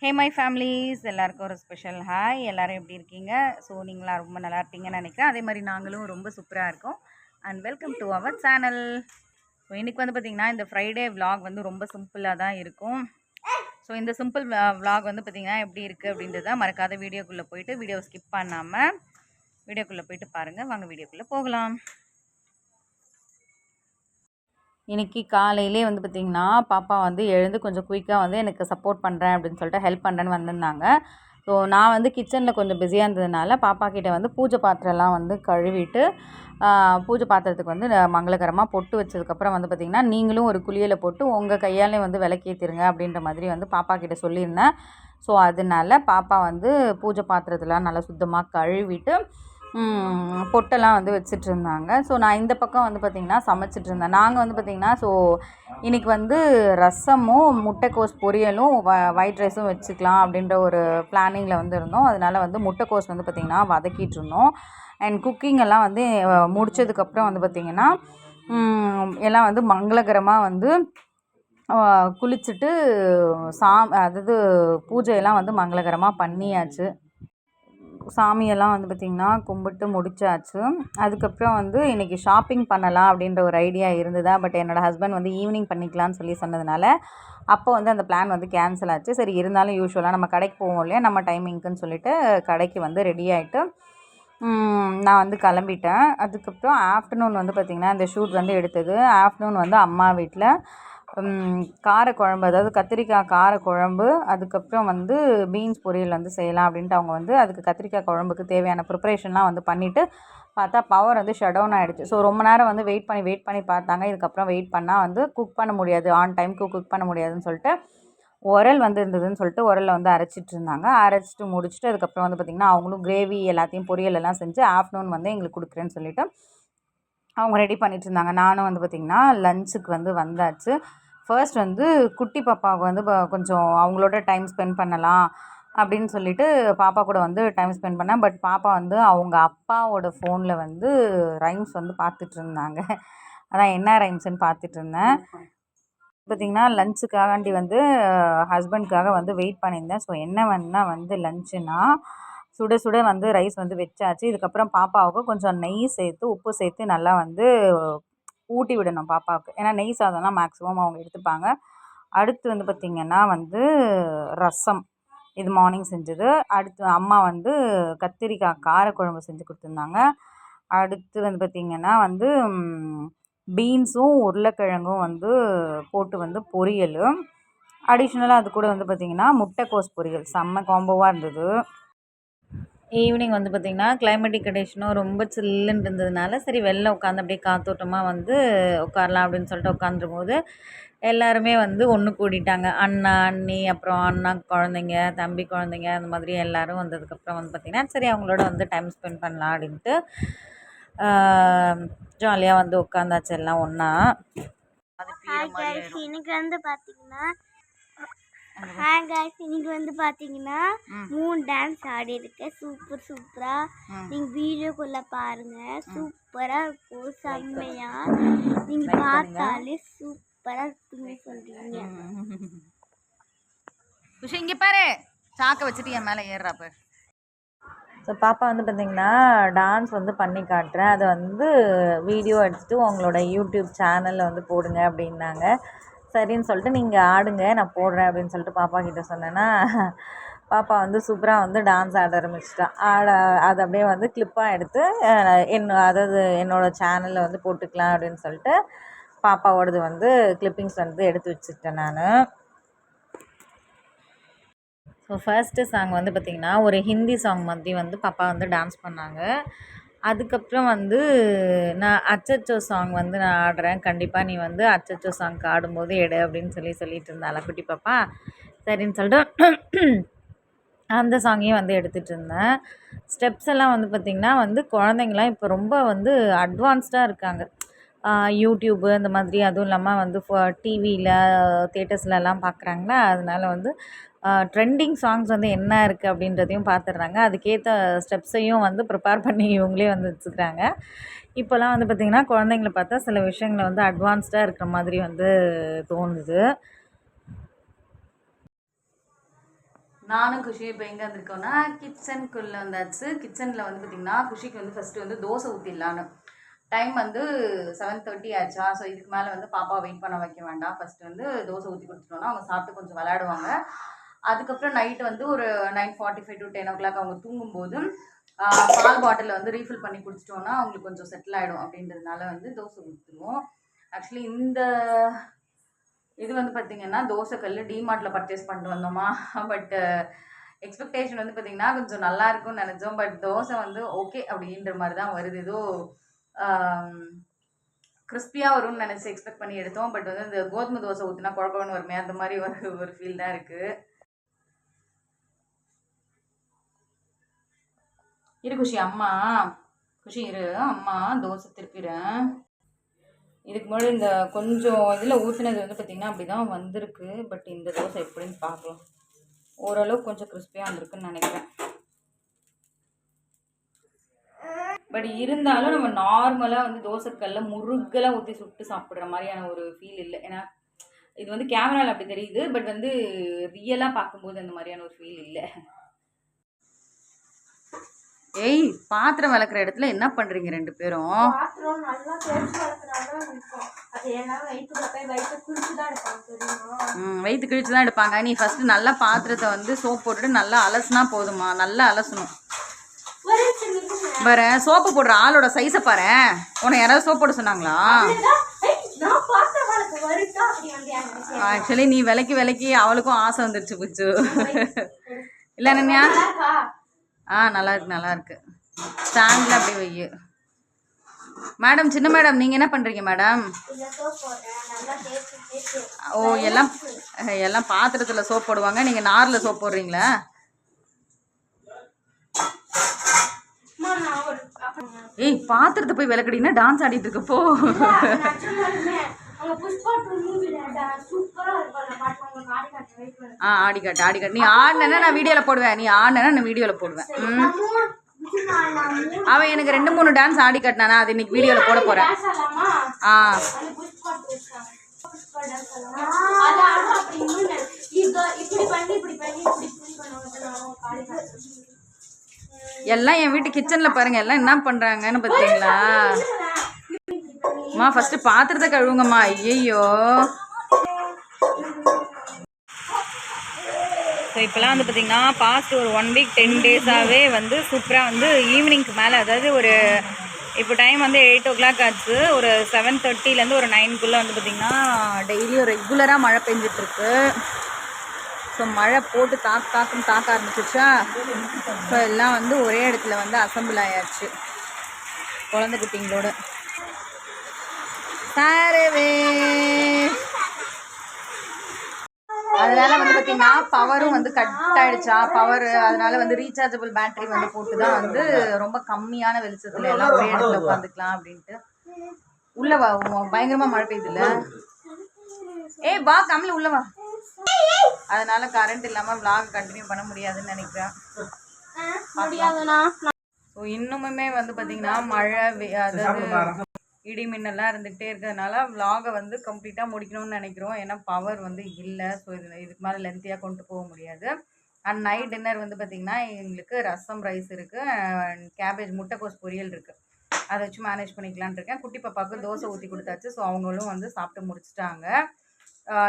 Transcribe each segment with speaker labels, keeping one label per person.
Speaker 1: Hey my families எல்லாருக்கும் ஒரு special hi எல்லோரும் எப்படி இருக்கீங்க? ஸோ நீங்களாம் ரொம்ப நல்லா இருப்பீங்கன்னு நினைக்கிறேன். அதே மாதிரி நாங்களும் ரொம்ப சூப்பராக இருக்கோம். And welcome to our channel so இன்றைக்கி வந்து பார்த்திங்கன்னா இந்த ஃப்ரைடே விலாக் வந்து ரொம்ப சிம்பிளாக தான் இருக்கும். ஸோ இந்த சிம்பிள் விலாக் வந்து பார்த்திங்கன்னா எப்படி இருக்குது அப்படின்றத மறக்காத வீடியோக்குள்ளே போயிட்டு வீடியோவை ஸ்கிப் பண்ணாமல் வீடியோக்குள்ளே போயிட்டு பாருங்கள் வாங்க வீடியோக்குள்ளே போகலாம். இன்னைக்கு காலையிலே வந்து பார்த்திங்கன்னா பாப்பா வந்து எழுந்து கொஞ்சம் குயிக்காக வந்து எனக்கு சப்போர்ட் பண்ணுறேன் அப்படின்னு சொல்லிட்டு ஹெல்ப் பண்ணுறேன்னு வந்திருந்தாங்க. ஸோ நான் வந்து கிச்சனில் கொஞ்சம் பிஸியாக இருந்ததுனால பாப்பா கிட்டே வந்து பூஜை பாத்திரம்லாம் வந்து கழுவிட்டு பூஜை பாத்திரத்துக்கு வந்து மங்களகரமாக பொட்டு வச்சதுக்கப்புறம் வந்து பார்த்திங்கன்னா நீங்களும் ஒரு குளியலை போட்டு உங்கள் கையாலே வந்து விளக்கேற்றிருங்க அப்படின்ற மாதிரி வந்து பாப்பா கிட்டே சொல்லியிருந்தேன். ஸோ அதனால பாப்பா வந்து பூஜை பாத்திரத்தெலாம் நல்லா சுத்தமாக கழுவிட்டு பொட்டெல்லாம் வந்து வச்சுட்டு இருந்தாங்க ஸோ நான் இந்த பக்கம் வந்து பார்த்திங்கன்னா சமைச்சிட்டு இருந்தேன் நாங்கள் வந்து பார்த்திங்கன்னா ஸோ இன்றைக்கி வந்து ரசமும் முட்டைக்கோஸ் பொரியலும் வ ஒயிட் ரைஸும் வச்சுக்கலாம் அப்படின்ற ஒரு பிளானிங்கில் வந்து இருந்தோம். அதனால் வந்து முட்டைக்கோஸ் வந்து பார்த்திங்கன்னா வதக்கிட்டு இருந்தோம் அண்ட் குக்கிங் எல்லாம் வந்து முடித்ததுக்கப்புறம் முடிச்சதுக்கப்புறம் வந்து பார்த்திங்கன்னா எல்லாம் வந்து மங்களகரமாக வந்து குளிச்சுட்டு சா அதாவது பூஜையெல்லாம் வந்து மங்களகரமாக பண்ணியாச்சு. சாமியெல்லாம் வந்து பார்த்திங்கன்னா கும்பிட்டு முடிச்சாச்சு. அதுக்கப்புறம் வந்து இன்றைக்கி ஷாப்பிங் பண்ணலாம் அப்படின்ற ஒரு ஐடியா இருந்ததா? பட் என்னோடய ஹஸ்பண்ட் வந்து ஈவினிங் பண்ணிக்கலாம்னு சொல்லி சொன்னதுனால அப்போ வந்து அந்த பிளான் வந்து கேன்சல் ஆச்சு. சரி இருந்தாலும் யூஸ்வலாக நம்ம கடைக்கு போவோம் இல்லையா? நம்ம டைமிங்க்குன்னு சொல்லிட்டு கடைக்கு வந்து ரெடி ஆகிட்டு நான் வந்து கிளம்பிட்டேன். அதுக்கப்புறம் ஆஃப்டர்நூன் வந்து பார்த்திங்கன்னா இந்த ஷூட் வந்து எடுத்தது. ஆஃப்டர்நூன் வந்து அம்மா வீட்டில் காரக்குழம்பு அதாவது கத்திரிக்காய் காரக்குழம்பு அதுக்கப்புறம் வந்து பீன்ஸ் பொரியல் வந்து செய்யலாம் அப்படின்ட்டு அவங்க வந்து அதுக்கு கத்திரிக்காய் குழம்புக்கு தேவையான ப்ரிப்ரேஷன்லாம் வந்து பண்ணிவிட்டு பார்த்தா பவர் வந்து ஷட் டவுன் ஆகிடுச்சு ஸோ ரொம்ப நேரம் வந்து வெயிட் பண்ணி வெயிட் பண்ணி பார்த்தாங்க. இதுக்கப்புறம் வெயிட் பண்ணால் வந்து குக் பண்ண முடியாது. ஆன் டைமுக்கு குக் பண்ண முடியாதுன்னு சொல்லிட்டு உரல் வந்து இருந்ததுன்னு சொல்லிட்டு உரலில் வந்து அரைச்சிட்டு இருந்தாங்க. அரைச்சிட்டு முடிச்சுட்டு அதுக்கப்புறம் வந்து பார்த்திங்கன்னா அவங்களும் கிரேவி எல்லாத்தையும் பொரியல் எல்லாம் செஞ்சு ஆஃப்டர்நூன் வந்து எங்களுக்கு கொடுக்குறேன்னு சொல்லிவிட்டு அவங்க ரெடி பண்ணிட்டு இருந்தாங்க. நானும் வந்து பார்த்திங்கன்னா லஞ்சுக்கு வந்து வந்தாச்சு. ஃபர்ஸ்ட் வந்து குட்டி பாப்பாவுக்கு வந்து ப- கொஞ்சம் அவங்களோட டைம் ஸ்பெண்ட் பண்ணலாம் அப்படின்னு சொல்லிட்டு பாப்பா கூட வந்து டைம் ஸ்பெண்ட் பண்ணேன். பட் பாப்பா வந்து அவங்க அப்பாவோட ஃபோனில் வந்து ரைம்ஸ் வந்து பார்த்துட்டு இருந்தாங்க. அதான் என்ன ரைம்ஸ்னு பார்த்துட்டு இருந்தேன். பார்த்திங்கன்னா லஞ்சுக்காகாண்டி வந்து ஹஸ்பண்ட்காக வந்து வெயிட் பண்ணியிருந்தேன். ஸோ என்ன வேணுன்னா வந்து லஞ்சுன்னா சுட சுட வந்து ரைஸ் வந்து வச்சாச்சு. இதுக்கப்புறம் பாப்பாவுக்கு கொஞ்சம் நெய் சேர்த்து உப்பு சேர்த்து நல்லா வந்து ஊட்டி விடணும் பாப்பாவுக்கு. ஏன்னா நெய் சாதம்லாம் மேக்ஸிமம் அவங்க எடுத்துப்பாங்க. அடுத்து வந்து பார்த்திங்கன்னா வந்து ரசம். இது மார்னிங் செஞ்சது. அடுத்து அம்மா வந்து கத்திரிக்காய் காரக்குழம்பு செஞ்சு கொடுத்துருந்தாங்க. அடுத்து வந்து பார்த்திங்கன்னா வந்து பீன்ஸும் உருளைக்கிழங்கும் வந்து போட்டு வந்து பொரியல். அடிஷ்னலாக அது கூட வந்து பார்த்திங்கன்னா முட்டைக்கோஸ் பொரியல். செம்ம காம்போவாக இருந்தது. ஈவினிங் வந்து பார்த்திங்கன்னா கிளைமேட்டிக் கண்டிஷனும் ரொம்ப சில்லுன்னு இருந்ததுனால சரி வெளில உட்காந்து அப்படியே காத்தோட்டமாக வந்து உட்காரலாம் அப்படின்னு சொல்லிட்டு உட்காந்துருக்கும்போது எல்லாருமே வந்து ஒன்று கூடிட்டாங்க. அண்ணா அண்ணி அப்புறம் அண்ணா குழந்தைங்க தம்பி குழந்தைங்க அந்த மாதிரி எல்லாரும் வந்ததுக்கப்புறம் வந்து பார்த்திங்கன்னா சரி அவங்களோட வந்து டைம் ஸ்பெண்ட் பண்ணலாம் அப்படின்ட்டு ஜாலியாக வந்து உட்காந்தாச்சு எல்லாம் ஒன்றா அது
Speaker 2: இன்னைக்கு வந்து பார்த்திங்கன்னா ஹாய் கைஸ் இன்னைக்கு வந்து பாத்தீங்கன்னா
Speaker 1: ம்.
Speaker 2: மூணு டான்ஸ் ஆடி இருக்கேன் சூப்பர் சூப்பரா
Speaker 1: ம்.
Speaker 2: நீங்க வீடியோக்குள்ள பாருங்க. சூப்பரா இருக்கும். செம்மையா. நீங்க
Speaker 1: Like பண்ணுங்க.
Speaker 2: பார்த்தாலே சூப்பரா இருக்குன்னு சொல்றீங்க.
Speaker 1: குஷி இங்கே பாரு. சாக்கை வச்சுட்டு என் மேலே ஏறுறாப்ப ஸோ பாப்பா வந்து பார்த்தீங்கன்னா டான்ஸ் வந்து பண்ணி காட்டுறேன். அதை வந்து வீடியோ எடுத்துட்டு உங்களோட யூடியூப் சேனலில் வந்து போடுங்க அப்படின்னாங்க. சரின்னு சொல்லிட்டு நீங்கள் ஆடுங்க நான் போடுறேன் அப்படின்னு சொல்லிட்டு பாப்பா கிட்டே சொன்னேன்னா பாப்பா வந்து சூப்பராக வந்து டான்ஸ் ஆட ஆரம்பிச்சிட்டா. ஆட அதை அப்படியே வந்து கிளிப்பாக எடுத்து என் அதாவது என்னோடய சேனலில் வந்து போட்டுக்கலாம் அப்படின்னு சொல்லிட்டு பாப்பாவோடது வந்து கிளிப்பிங்ஸ் வந்து எடுத்து வச்சுட்டேன் நான். ஸோ ஃபர்ஸ்ட்டு சாங் வந்து பார்த்திங்கன்னா ஒரு ஹிந்தி சாங் மாதிரி வந்து பாப்பா வந்து டான்ஸ் பண்ணாங்க. அதுக்கப்புறம் வந்து நான் அச்சச்சோ சாங் வந்து நான் ஆடுறேன். கண்டிப்பாக நீ வந்து அச்சச்சோ சாங்க்கு ஆடும்போது எடு அப்படின்னு சொல்லி சொல்லிட்டு இருந்தாளா குட்டி பாப்பா? சரின்னு சொல்லிட்டு அந்த சாங்கையும் வந்து எடுத்துகிட்டு இருந்தேன். ஸ்டெப்ஸ் எல்லாம் வந்து பார்த்திங்கன்னா வந்து குழந்தைங்களாம் இப்போ ரொம்ப வந்து அட்வான்ஸ்டாக இருக்காங்க. யூடியூப்பு இந்த மாதிரி அதுவும் இல்லாமல் வந்து டிவியில் தேட்டர்ஸ்லலாம் பார்க்குறாங்களா அதனால வந்து ட்ரெண்டிங் சாங்ஸ் வந்து என்ன இருக்குது அப்படின்றதையும் பார்த்துடுறாங்க அதுக்கேற்ற ஸ்டெப்ஸையும் வந்து ப்ரிப்பேர் பண்ணி இவங்களே வந்து வச்சுக்கிறாங்க. இப்போல்லாம் வந்து பார்த்திங்கன்னா குழந்தைங்கள பார்த்தா சில விஷயங்கள வந்து அட்வான்ஸ்டாக இருக்கிற மாதிரி வந்து தோணுது. நானும் குஷி இப்போ எங்கே வந்திருக்கோன்னா கிச்சனுக்குள்ளே வந்தாச்சு. கிச்சனில் வந்து பார்த்திங்கன்னா குஷிக்கு வந்து ஃபஸ்ட்டு வந்து தோசை ஊற்றிடலான்னு டைம் வந்து செவன் தேர்ட்டி ஆச்சா ஸோ இதுக்கு மேலே வந்து பாப்பா வெயிட் பண்ண வைக்க வேண்டாம். ஃபஸ்ட்டு வந்து தோசை ஊற்றி கொடுத்துட்டோன்னா அவங்க சாப்பிட்டு கொஞ்சம் விளையாடுவாங்க. அதுக்கப்புறம் நைட் வந்து ஒரு nine forty five to ten o'clock அவங்க தூங்கும்போது ஆஹ், பால் பாட்டிலில் வந்து ரீஃபில் பண்ணி குடிச்சிட்டோன்னா அவங்களுக்கு கொஞ்சம் செட்டில் ஆகிடும் அப்படின்றதுனால வந்து தோசை ஊற்றுவோம் ஆக்சுவலி இந்த இது வந்து பார்த்தீங்கன்னா தோசைக்கல் டிமார்ட்டில் பர்ச்சேஸ் பண்ணிட்டு வந்தோமா? பட்டு எக்ஸ்பெக்டேஷன் வந்து பார்த்தீங்கன்னா கொஞ்சம் நல்லா இருக்கும்னு நினச்சோம். பட் தோசை வந்து ஓகே அப்படின்ற மாதிரி தான் வருது. ஏதோ கிறிஸ்பியாக வரும்னு நினச்சி எக்ஸ்பெக்ட் பண்ணி எடுத்தோம். பட் வந்து இந்த கோதுமை தோசை ஊற்றினா குழப்பம்னு வருமே அந்த மாதிரி ஒரு ஒரு ஃபீல் தான் இருக்குது இரு குஷி அம்மா. குஷி இரு. அம்மா தோசை திருப்பிடுறேன். இதுக்கு முன்னாடி இந்த கொஞ்சம் இதில் ஊற்றினது வந்து பார்த்திங்கன்னா அப்படி தான் வந்திருக்கு. பட் இந்த தோசை எப்படின்னு பார்க்கலாம். ஓரளவுக்கு கொஞ்சம் கிறிஸ்பியாக வந்திருக்குன்னு நினைக்கிறேன். பட் இருந்தாலும் நம்ம நார்மலாக வந்து தோசைக்கல்ல முருகலாக ஊற்றி சுட்டு சாப்பிட்ற மாதிரியான ஒரு ஃபீல் இல்லை. ஏன்னா இது வந்து கேமராவில் அப்படி தெரியுது. பட் வந்து ரியலாக பார்க்கும்போது அந்த மாதிரியான ஒரு ஃபீல் இல்லை. ஏய் பாத்திரம் விளக்குற இடத்துல என்ன பண்ணுறீங்க ரெண்டு பேரும்?
Speaker 2: வயிற்று
Speaker 1: கிழிச்சு தான் எடுப்பாங்க நீ ஃபஸ்ட்டு நல்லா பாத்திரத்தை வந்து சோப் போட்டுட்டு நல்லா அலசுனா போதுமா நல்லா அலசணும். பாரு சோப்பு போடுற ஆளோட சைஸை பாரு. உன்னை யாராவது சோப் போட சொன்னாங்களா? ஆக்சுவலி நீ விலைக்கு விலைக்கு அவளுக்கும் ஆசை வந்துருச்சு புச்சு. இல்லை
Speaker 2: இருக்கா?
Speaker 1: ஆ நல்லாயிருக்கு நல்லாயிருக்கு. ஸ்டாண்டில் அப்படியே வை. மேடம் சின்ன மேடம் நீங்கள் என்ன பண்ணுறீங்க மேடம் ஓ எல்லாம் எல்லாம் பாத்திரத்தில் சோப் போடுவாங்க. நீங்கள் நாரில் சோப் போடுறீங்களா? ஏய் பாத்திரத்தை போய் விளக்கடினா டான்ஸ் ஆடிட்டு இருக்கப்போ ஆ ஆடி காட்டு ஆடி காட்டு. நீ ஆடினா நான் வீடியோவில் போடுவேன். நீ ஆடினா நான் வீடியோவில் போடுவேன். அவன் எனக்கு ரெண்டு மூணு டான்ஸ் ஆடி காட்டினானா அது இன்னைக்கு வீடியோவில் போட போகிறேன் ஆ. எல்லாம் என் வீட்டு கிச்சனில் பாருங்க. எல்லாம் என்ன பண்ணுறாங்கன்னு பார்த்தீங்களா அம்மா ஃபஸ்ட்டு பாத்திரத்தை கழுவுங்கம்மா. ஐயையோ. ஸோ இப்போலாம் வந்து பார்த்திங்கன்னா பாஸ்ட் ஒரு ஒன் வீக் டென் டேஸாகவே வந்து சூப்பராக வந்து ஈவினிங்க்கு மேலே அதாவது ஒரு இப்போ டைம் வந்து எயிட் ஓ கிளாக் ஆச்சு. ஒரு செவன் தேர்ட்டிலேருந்து ஒரு நைனுக்குள்ளே வந்து பார்த்திங்கன்னா டெய்லியும் ரெகுலராக மழை பெஞ்சிட்ருக்கு. ஸோ மழை போட்டு தாக்கு தாக்குன்னு தாக்க ஆரம்பிச்சிச்சா ஸோ எல்லாம் வந்து ஒரே இடத்துல வந்து அசம்பிள் ஆயாச்சு. குழந்தை குட்டிங்களோட. சாரவே அதனால வந்து பார்த்தீங்கன்னா பவரும் வந்து கட் ஆயிடுச்சா? பவர் அதனால வந்து ரீசார்ஜபிள் பேட்டரி வந்து போட்டு தான் வந்து ரொம்ப கம்மியான வெளிச்சத்துல எல்லாம் ஒரே இடத்துல உட்காந்துக்கலாம் அப்படின்ட்டு. உள்ள வா பயங்கரமா மழை பெய்யுது இல்ல ஏய் வா கம்மில உள்ள வா. அதனால கரண்ட் இல்லாம vlog கண்டினியூ பண்ண முடியாதுன்னு நினைக்கிறேன். ஸோ இன்னுமுமே வந்து பார்த்தீங்கன்னா மழை அதாவது இடிமின்னெல்லாம் இருந்துகிட்டே இருக்கிறதுனால விலாகை வந்து கம்ப்ளீட்டாக முடிக்கணும்னு நினைக்கிறோம். ஏன்னா பவர் வந்து இல்லை. ஸோ இது இதுக்கு மேலே லென்த்தியாக கொண்டு போக முடியாது. அண்ட் நைட் டின்னர் வந்து பார்த்திங்கன்னா எங்களுக்கு ரசம் ரைஸ் இருக்குது கேபேஜ் முட்டைக்கோஸ் பொரியல் இருக்குது அதை வச்சு மேனேஜ் பண்ணிக்கலான் இருக்கேன். குட்டி பாப்பாவுக்கு தோசை ஊற்றி கொடுத்தாச்சு. ஸோ அவங்களும் வந்து சாப்பிட்டு முடிச்சிட்டாங்க.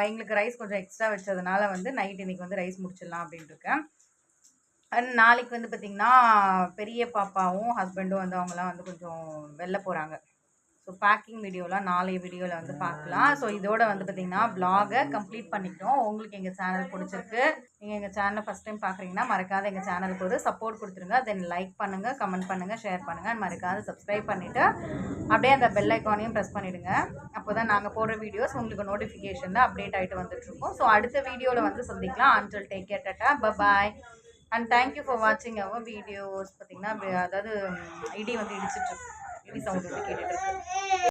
Speaker 1: எங்களுக்கு ரைஸ் கொஞ்சம் எக்ஸ்ட்ரா வச்சதுனால வந்து நைட் இன்னைக்கு வந்து ரைஸ் முடிச்சிடலாம் அப்படின்ட்டு இருக்கேன். அண்ட் நாளைக்கு வந்து பார்த்திங்கன்னா பெரிய பாப்பாவும் ஹஸ்பண்டும் வந்து அவங்களாம் வந்து கொஞ்சம் வெளில போகிறாங்க ஸோ பேக்கிங் வீடியோலாம் நாளைய வீடியோவில் வந்து பார்க்கலாம். ஸோ இதோட வந்து பார்த்திங்கன்னா பிளாகை கம்ப்ளீட் பண்ணிக்கிட்டோம் உங்களுக்கு எங்கள் சேனல் பிடிச்சிருக்கு நீங்கள் எங்கள் சேனலை ஃபஸ்ட் டைம் பார்க்குறீங்கன்னா மறக்காத எங்கள் சேனலுக்கு ஒரு சப்போர்ட் கொடுத்துருங்க. தென் லைக் பண்ணுங்கள் கமெண்ட் பண்ணுங்கள் ஷேர் பண்ணுங்கள் அண்ட் மறக்காத சப்ஸ்கிரைப் பண்ணிவிட்டு அப்படியே அந்த பெல் ஐக்கானையும் ப்ரெஸ் பண்ணிவிடுங்க அப்போ தான் நாங்கள் போடுற வீடியோஸ் உங்களுக்கு நோட்டிஃபிகேஷனில் அப்டேட் ஆகிட்டு வந்துட்டுருக்கோம் ஸோ அடுத்த வீடியோவில் வந்து சந்திக்கலாம். Until take care tata bye and thank you for வாட்சிங் அவர் வீடியோஸ் பார்த்தீங்கன்னா அதாவது இடி வந்து இடிச்சிட்ருக்கு visão do pequeno